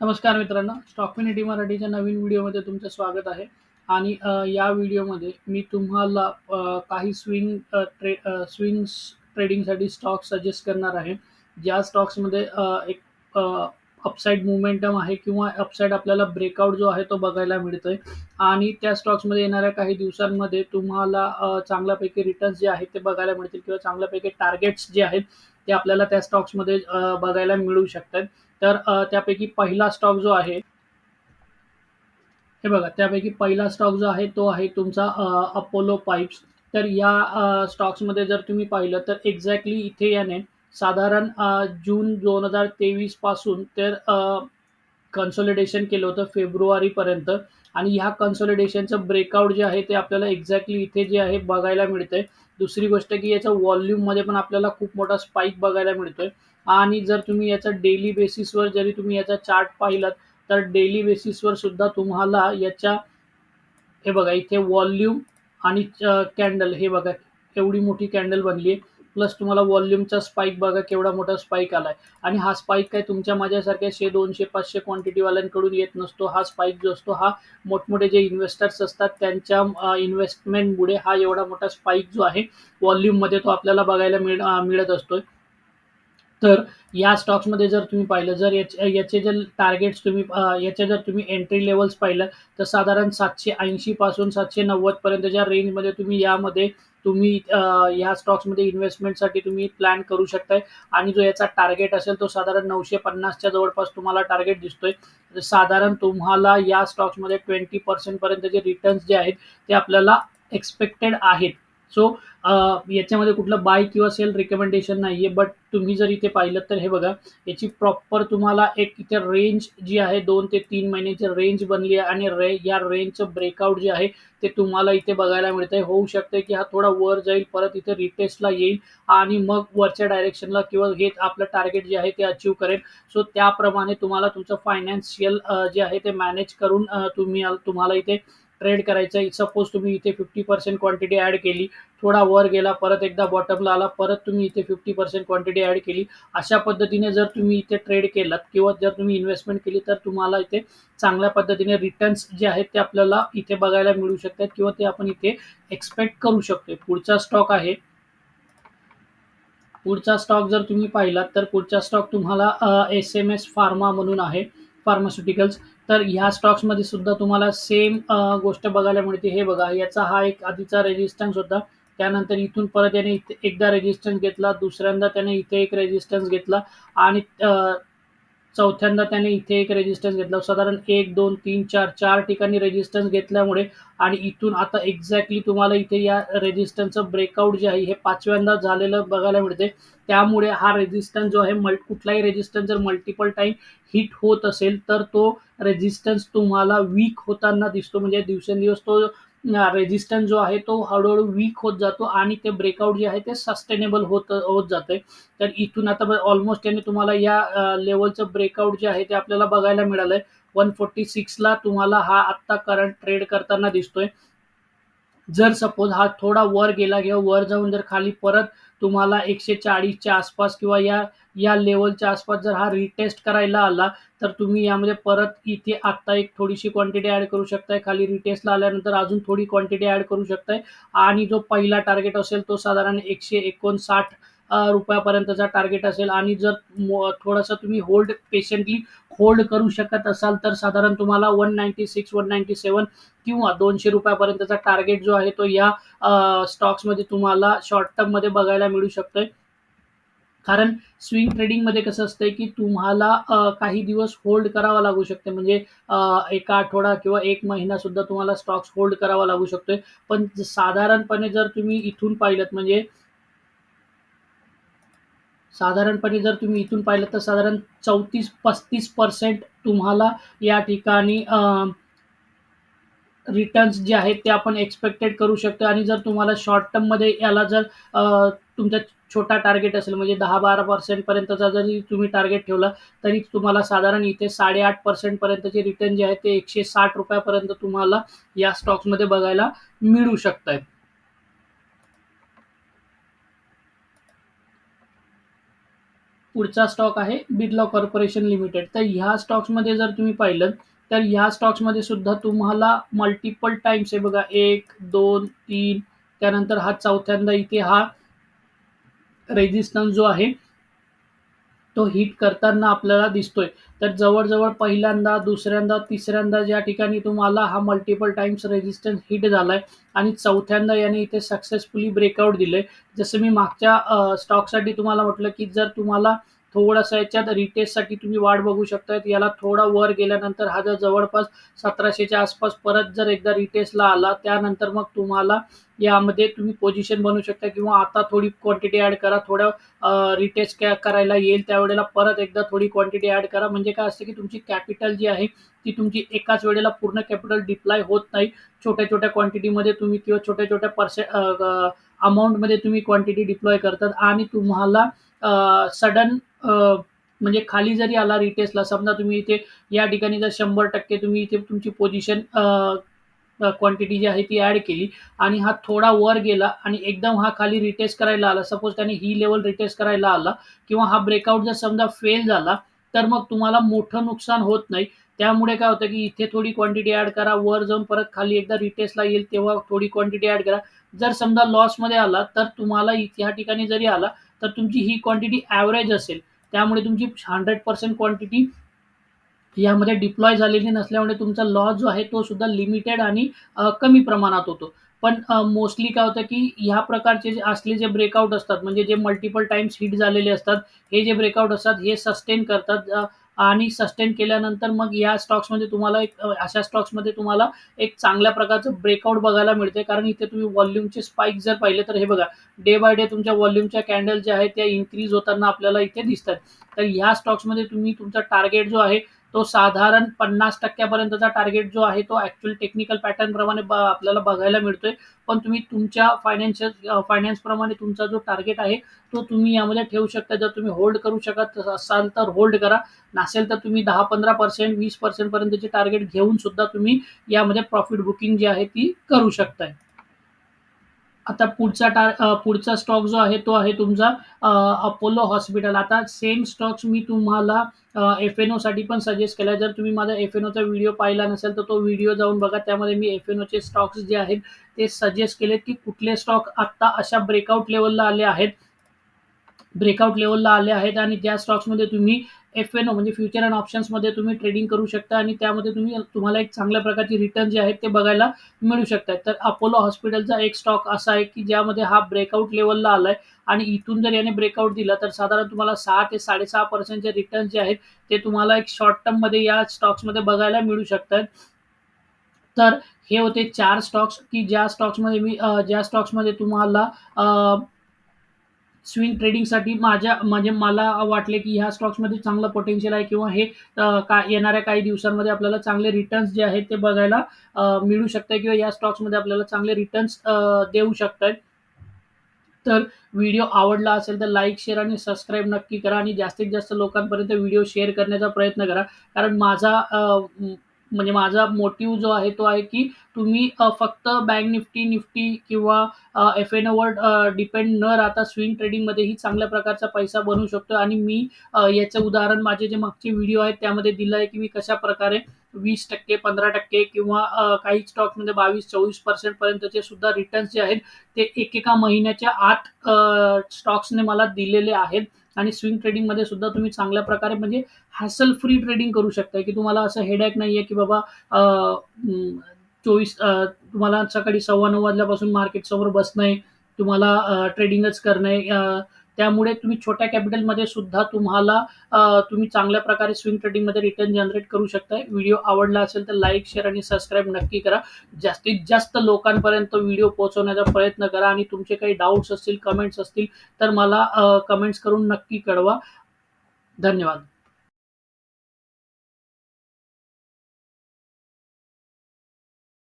नमस्कार मित्रांनो स्टॉक मिनिटी मराठीच्या नवीन व्हिडिओमध्ये तुमचं स्वागत आहे. आणि या व्हिडिओमध्ये मी तुम्हाला काही स्विंग ट्रे स्विंग्स ट्रेडिंगसाठी स्टॉक सजेस्ट करणार आहे. ज्या स्टॉक्समध्ये एक अपसाईड मोमेंटम आहे किंवा अपसाईड आपल्याला ब्रेकआउट जो आहे तो बघायला मिळतोय. आणि त्या स्टॉक्समध्ये येणाऱ्या काही दिवसांमध्ये तुम्हाला चांगल्यापैकी रिटर्न्स जे आहेत ते बघायला मिळतील किंवा चांगल्यापैकी टार्गेट्स जे आहेत ते आपल्याला त्या स्टॉक्समध्ये बघायला मिळू शकतात. तर त्यापैकी पहिला स्टॉक जो आहे हे बघा त्यापैकी पहिला स्टॉक जो आहे तो आहे तुमचा अपोलो पाईप्स तर या स्टॉक्समध्ये जर तुम्ही पाहिलं तर एक्झॅक्टली इथे याने साधारण जून दोन हजार तेवीसपासून तर कन्सॉलिडेशन केलं होतं फेब्रुवारीपर्यंत आणि ह्या कन्सॉलिडेशनचं ब्रेकआउट जे आहे ते आपल्याला एक्झॅक्टली इथे जे आहे बघायला मिळतंय. दुसरी गोष्ट की याचा व्हॉल्यूममध्ये पण आपल्याला खूप मोठा स्पाइक बघायला मिळतोय. आणि जर तुम्ही याचा डेली बेसिसवर जरी तुम्ही याचा चार्ट पाहिलात तर डेली बेसिसवर सुद्धा तुम्हाला याच्या हे बघा इथे व्हॉल्यूम आणि कॅन्डल हे बघा एवढी मोठी कॅन्डल बनली आहे प्लस तुम्हाला व्हॉल्यूमचा स्पाईक बघा केवढा मोठा स्पाइक आलाय. आणि हा स्पाइक काय तुमच्या माझ्यासारख्या शे दोनशे पाचशे क्वांटिटीवाल्यांकडून येत नसतो. हा स्पाईक जो असतो हा मोठमोठे जे इन्व्हेस्टर्स असतात त्यांच्या इन्व्हेस्टमेंटमुळे हा एवढा मोठा स्पाइक जो आहे व्हॉल्यूममध्ये तो आपल्याला बघायला मिळ मिळत असतोय. तर या स्टॉक्समध्ये जर तुम्ही पाहिलं जर याचे याचे जर टार्गेट्स तुम्ही याचे जर तुम्ही एंट्री लेवल्स पाहिलं तर साधारण सातशे ऐंशीपासून सातशे नव्वदपर्यंतच्या रेंजमध्ये तुम्ही यामध्ये तुम्ही ह्या या स्टॉक्समध्ये इन्व्हेस्टमेंटसाठी तुम्ही प्लॅन करू शकताय. आणि जो याचा टार्गेट असेल तो साधारण नऊशे पन्नासच्या जवळपास तुम्हाला टार्गेट दिसतोय. साधारण तुम्हाला या स्टॉक्समध्ये ट्वेंटी पर्सेंटपर्यंतचे रिटर्न्स जे आहेत ते आपल्याला एक्सपेक्टेड आहेत. सो याच्यामध्ये कुठलं बाय किंवा सेल रिकमेंडेशन नाहीये बट तुम्ही जर इथे पाहिलं तर हे बघा याची प्रॉपर तुम्हाला एक इथे रेंज जी आहे दोन ते तीन महिन्याची रेंज बनली आहे आणि रे या रेंजचं ब्रेकआउट जे आहे ते तुम्हाला इथे बघायला मिळतंय. होऊ शकतं की हा थोडा वर जाईल परत इथे रिटेस्टला येईल आणि मग वरच्या डायरेक्शनला किंवा हे आपलं टार्गेट जे आहे ते अचीव करेल. सो त्याप्रमाणे तुम्हाला तुमचं फायनान्शियल जे आहे ते मॅनेज करून तुम्ही तुम्हाला इथे ट्रेड करायचं आहे. सपोज तुम्ही इथे फिफ्टी पर्सेंट क्वांटिटी ॲड केली थोडा वर गेला परत एकदा बॉटमला आला परत तुम्ही इथे फिफ्टी पर्सेंट क्वांटिटी ॲड केली. अशा पद्धतीने जर तुम्ही इथे ट्रेड केलात किंवा जर तुम्ही इन्व्हेस्टमेंट केली तर तुम्हाला इथे चांगल्या पद्धतीने रिटर्न्स जे आहेत ते आपल्याला इथे बघायला मिळू शकतात किंवा ते आपण इथे एक्सपेक्ट करू शकतो पुढचा स्टॉक आहे. पुढचा स्टॉक जर तुम्ही पाहिलात तर पुढचा स्टॉक तुम्हाला एस एम एस फार्मा म्हणून आहे. फार्मास्युटिकल्स तर ह्या स्टॉक्समध्ये सुद्धा तुम्हाला सेम गोष्ट बघायला मिळते. हे बघा याचा हा एक आधीचा रेजिस्टन्स होता. त्यानंतर इथून परत याने एकदा रेजिस्टन्स घेतला दुसऱ्यांदा त्याने इथे एक रेजिस्टन्स घेतला आणि चौथ्यांदा त्याने इथे एक रेजिस्टन्स घेतला. साधारण एक दोन तीन चार चार ठिकाणी रेजिस्टन्स घेतल्यामुळे आणि इथून आता एक्झॅक्टली तुम्हाला इथे या रेजिस्टन्सचं ब्रेकआउट जे आहे हे पाचव्यांदा झालेलं बघायला मिळते त्यामुळे हा रेजिस्टन्स जो आहे मल कुठलाही रेजिस्टन्स जर मल्टिपल टाईम हिट होत असेल तर तो रेजिस्टन्स तुम्हाला वीक होताना दिसतो. म्हणजे दिवसेंदिवस तो रेजिस्टन्स जो आहे तो हळूहळू वीक होत जातो आणि ते ब्रेकआउट जे आहे ते सस्टेनेबल होत होत जाते तर इथून आता ऑलमोस्ट त्यांनी तुम्हाला या लेवलचं ब्रेकआउट जे आहे ते आपल्याला बघायला मिळालंय. वन फोर्टी सिक्सला तुम्हाला हा आत्ता करंट ट्रेड करताना दिसतोय. जर सपोज हा थोडा वर गेला किंवा वर जाऊन जर खाली परत तुम्हाला एकशे चाळीसच्या आसपास किंवा या या लेवलच्या आसपास जर हा रिटेस्ट करायला आला तर तुम्ही यामध्ये परत इथे आत्ता एक थोडीशी क्वांटिटी ॲड करू शकताय. खाली रिटेस्टला आल्यानंतर अजून थोडी क्वांटिटी ॲड करू शकताय. आणि जो पहिला टार्गेट असेल तो साधारण एकशे एकोणसाठ रुपयापर्यंतचा टार्गेट असेल आणि जर थोडासा थोडंसं तुम्ही होल्ड पेशंटली होल्ड करू शकत असाल तर साधारण तुम्हाला one ninety six one ninety seven किंवा दोनशे रुपयापर्यंतचा टार्गेट जो आहे तो या स्टॉक्समध्ये तुम्हाला शॉर्ट टर्ममध्ये बघायला मिळू शकतोय. कारण स्विंग ट्रेडिंगमध्ये कसं असतंय की तुम्हाला काही दिवस होल्ड करावा लागू शकते. म्हणजे एका आठवडा किंवा एक महिना सुद्धा तुम्हाला स्टॉक्स होल्ड करावा लागू शकतोय. पण साधारणपणे जर तुम्ही इथून पाहिलं म्हणजे साधारणपणे जर तुम्ही इथून पाहिलं तर साधारण चौतीस पस्तीस पर्सेंट तुम्हाला या ठिकाणी रिटर्न्स जे आहेत ते आपण एक्सपेक्टेड करू शकतो. आणि जर तुम्हाला शॉर्ट टर्ममध्ये याला जर तुमचा छोटा टार्गेट असेल म्हणजे दहा बारा पर्सेंटपर्यंतचा जरी तुम्ही टार्गेट ठेवला तरी तुम्हाला साधारण इथे साडेआठ पर्सेंटपर्यंतचे रिटर्न जे आहेत ते एकशे साठ रुपयापर्यंत तुम्हाला या स्टॉक्समध्ये बघायला मिळू शकत आहेत पुढचा स्टॉक आहे बिर्ला कॉर्पोरेशन लिमिटेड तर ह्या स्टॉक्समध्ये जर तुम्ही पाहिलं तर ह्या स्टॉक्समध्ये सुद्धा तुम्हाला मल्टिपल टाइम्स आहे बघा एक दोन तीन त्यानंतर हा चौथ्यांदा इथे हा रेजिस्टन्स जो आहे तो हिट करताना आपल्याला दिसतोय. तर जवळजवळ पहिल्यांदा दुसऱ्यांदा तिसऱ्यांदा ज्या ठिकाणी तुम्हाला हा मल्टिपल टाइम्स रेजिस्टन्स हिट झालाय आणि चौथ्यांदा याने इथे सक्सेसफुली ब्रेकआउट दिले जसं मी मागच्या स्टॉकसाठी तुम्हाला म्हटलं की जर तुम्हाला थोडंसं याच्यात रिटेस्टसाठी तुम्ही वाट बघू शकता याला थोडा वर गेल्यानंतर हा जर जवळपास सतराशेच्या आसपास परत जर एकदा रिटेस्टला आला त्यानंतर मग तुम्हाला यामध्ये तुम्ही पोझिशन बनवू शकता किंवा आता थोडी क्वांटिटी ॲड करा थोडं रिटेस्ट करायला येईल त्यावेळेला परत एकदा थोडी क्वांटिटी ॲड करा. म्हणजे काय असतं की तुमची कॅपिटल जी आहे ती तुमची एकाच वेळेला पूर्ण कॅपिटल डिप्लाय होत नाही. छोट्या छोट्या क्वांटिटीमध्ये तुम्ही किंवा छोट्या छोट्या पर्से अमाऊंटमध्ये तुम्ही क्वांटिटी डिप्लॉय करतात. आणि तुम्हाला सडन म्हणजे खाली जरी आला रिटेस्टला समजा तुम्ही इथे या ठिकाणी जर शंभर टक्के तुम्ही इथे तुमची पोझिशन क्वांटिटी जी आहे ती ॲड केली आणि हा थोडा वर गेला आणि एकदम हा खाली रिटेस्ट करायला आला. सपोज त्याने ही लेवल रिटेस्ट करायला आला किंवा हा ब्रेकआउट जर समजा फेल झाला तर मग तुम्हाला मोठं नुकसान होत नाही. त्यामुळे काय होतं की इथे थोडी क्वांटिटी ॲड करा वर जाऊन परत खाली एकदा रिटेस्टला येईल तेव्हा थोडी क्वांटिटी ॲड करा. जर समजा लॉसमध्ये आला तर तुम्हाला ह्या ठिकाणी जरी आला तर तुमची ही क्वांटिटी ॲव्हरेज असेल. त्यामुळे तुमची हंड्रेड पर्सेंट क्वांटिटी यामध्ये डिप्लॉय झालेली नसल्यामुळे तुमचा लॉस जो आहे तो सुद्धा लिमिटेड आणि कमी प्रमाणात होतो. पण मोस्टली काय होतं की ह्या प्रकारचे जे असले जे ब्रेकआउट असतात म्हणजे जे मल्टिपल टाइम्स हिट झालेले असतात हे जे ब्रेकआउट असतात हे सस्टेन करतात आणि सस्टेन केल्यानंतर मग या स्टॉक्समध्ये तुम्हाला एक अशा स्टॉक्समध्ये तुम्हाला एक चांगल्या प्रकारचं ब्रेकआउट बघायला मिळते कारण इथे तुम्ही व्हॉल्यूमचे स्पाईक जर पाहिले तर हे बघा डे बाय डे तुमच्या व्हॉल्यूमच्या कॅन्डल ज्या आहेत त्या इन्क्रीज होताना आपल्याला इथे दिसतात. तर ह्या स्टॉक्समध्ये तुम्ही तुमचा टार्गेट जो आहे तो साधारण पन्नास टक्क्यापर्यंतचा टार्गेट जो आहे तो ऍक्च्युअल टेक्निकल पॅटर्न प्रमाणे आपल्याला बघायला मिळतोय. पण तुम्ही तुमच्या फायनान्शियल फायनान्स प्रमाणे तुमचा जो टार्गेट आहे तो तुम्ही यामध्ये ठेवू शकता. जर तुम्ही होल्ड करू शकत असाल तर होल्ड करा. नसेल तर तुम्ही दहा पंधरा पर्सेंट वीस पर्सेंट पर्यंतचे टार्गेट घेऊन सुद्धा तुम्ही यामध्ये प्रॉफिट बुकिंग जी आहे ती करू शकताय. आता पुढचा टार पुढचा स्टॉक जो आहे तो आहे तुमचा अपोलो हॉस्पिटल आता सेम स्टॉक्स मी तुम्हाला एफ एन ओसाठी पण सजेस्ट केला जर तुम्ही माझा एफ एन ओचा व्हिडिओ पाहिला नसेल तर तो व्हिडिओ जाऊन बघा. त्यामध्ये मी एफ एन ओचे स्टॉक्स जे आहेत ते सजेस्ट केलेत की कुठले स्टॉक आत्ता अशा ब्रेकआउट लेवलला आले आहेत. ब्रेकआउट लेवलला आले आहेत आणि ज्या स्टॉक्समध्ये तुम्ही एफ एन ओ म्हणजे फ्युचर अँड ऑप्शन्समध्ये तुम्ही ट्रेडिंग करू शकता आणि त्यामध्ये तुम्ही तुम्हाला एक चांगल्या प्रकारची रिटर्न जे आहेत ते बघायला मिळू शकतात. तर अपोलो हॉस्पिटलचा एक स्टॉक असा आहे की ज्यामध्ये हा ब्रेकआउट लेवलला आला आहे आणि इथून जर याने ब्रेकआउट दिला तर साधारण तुम्हाला सहा ते साडेसहा पर्सेंटचे रिटर्न जे आहेत ते तुम्हाला एक शॉर्ट टर्ममध्ये या स्टॉक्समध्ये बघायला मिळू शकतात. तर हे होते चार स्टॉक्स की ज्या स्टॉक्समध्ये मी ज्या स्टॉक्समध्ये तुम्हाला स्विंग ट्रेडिंगसाठी माझ्या म्हणजे मला वाटले की ह्या स्टॉक्समध्ये चांगलं पोटेन्शियल आहे किंवा हे का येणाऱ्या काही दिवसांमध्ये आपल्याला चांगले रिटर्न्स जे आहेत ते बघायला मिळू शकतात किंवा या स्टॉक्समध्ये आपल्याला चांगले रिटर्न्स देऊ शकतात तर व्हिडिओ आवडला असेल तर लाईक शेअर आणि सबस्क्राईब नक्की करा आणि जास्तीत जास्त लोकांपर्यंत व्हिडिओ शेअर करण्याचा प्रयत्न करा. कारण माझा म्हणजे माझा मोटिव्ह जो आहे तो आहे की तुम्ही फक्त बँक निफ्टी निफ्टी किंवा एफ एन ओवर डिपेंड न राहता स्विंग ट्रेडिंगमध्येही चांगल्या प्रकारचा पैसा बनवू शकतो. आणि मी याचं उदाहरण माझे जे मागचे व्हिडिओ आहेत त्यामध्ये दिलं आहे की मी कशा प्रकारे वीस टक्के पंधरा टक्के किंवा काही स्टॉकमध्ये बावीस चोवीस पर्सेंट पर्यंतचे सुद्धा रिटर्न्स जे आहेत ते एकेका महिन्याच्या आत स्टॉक्सने मला दिलेले आहेत. आणि स्विंग ट्रेडिंगमध्ये सुद्धा तुम्ही चांगल्या प्रकारे म्हणजे हॅसल फ्री ट्रेडिंग करू शकता की तुम्हाला असं हेडॅक नाही आहे की बाबा चोवीस तुम्हाला सकाळी सव्वा नऊ वाजल्यापासून मार्केट समोर बसणं आहे. तुम्हाला ट्रेडिंगच करणं आहे. त्यामुळे तुम्ही छोट्या कॅपिटलमध्ये सुद्धा तुम्हाला तुम्ही चांगल्या प्रकारे स्विंग ट्रेडिंगमध्ये रिटर्न जनरेट करू शकताय. व्हिडिओ आवडला असेल तर लाईक शेअर आणि सबस्क्राईब नक्की करा. जास्तीत जास्त लोकांपर्यंत व्हिडिओ पोहोचवण्याचा प्रयत्न करा आणि तुमचे काही डाऊट्स असतील कमेंट्स असतील तर मला कमेंट्स करून नक्की कळवा. धन्यवाद.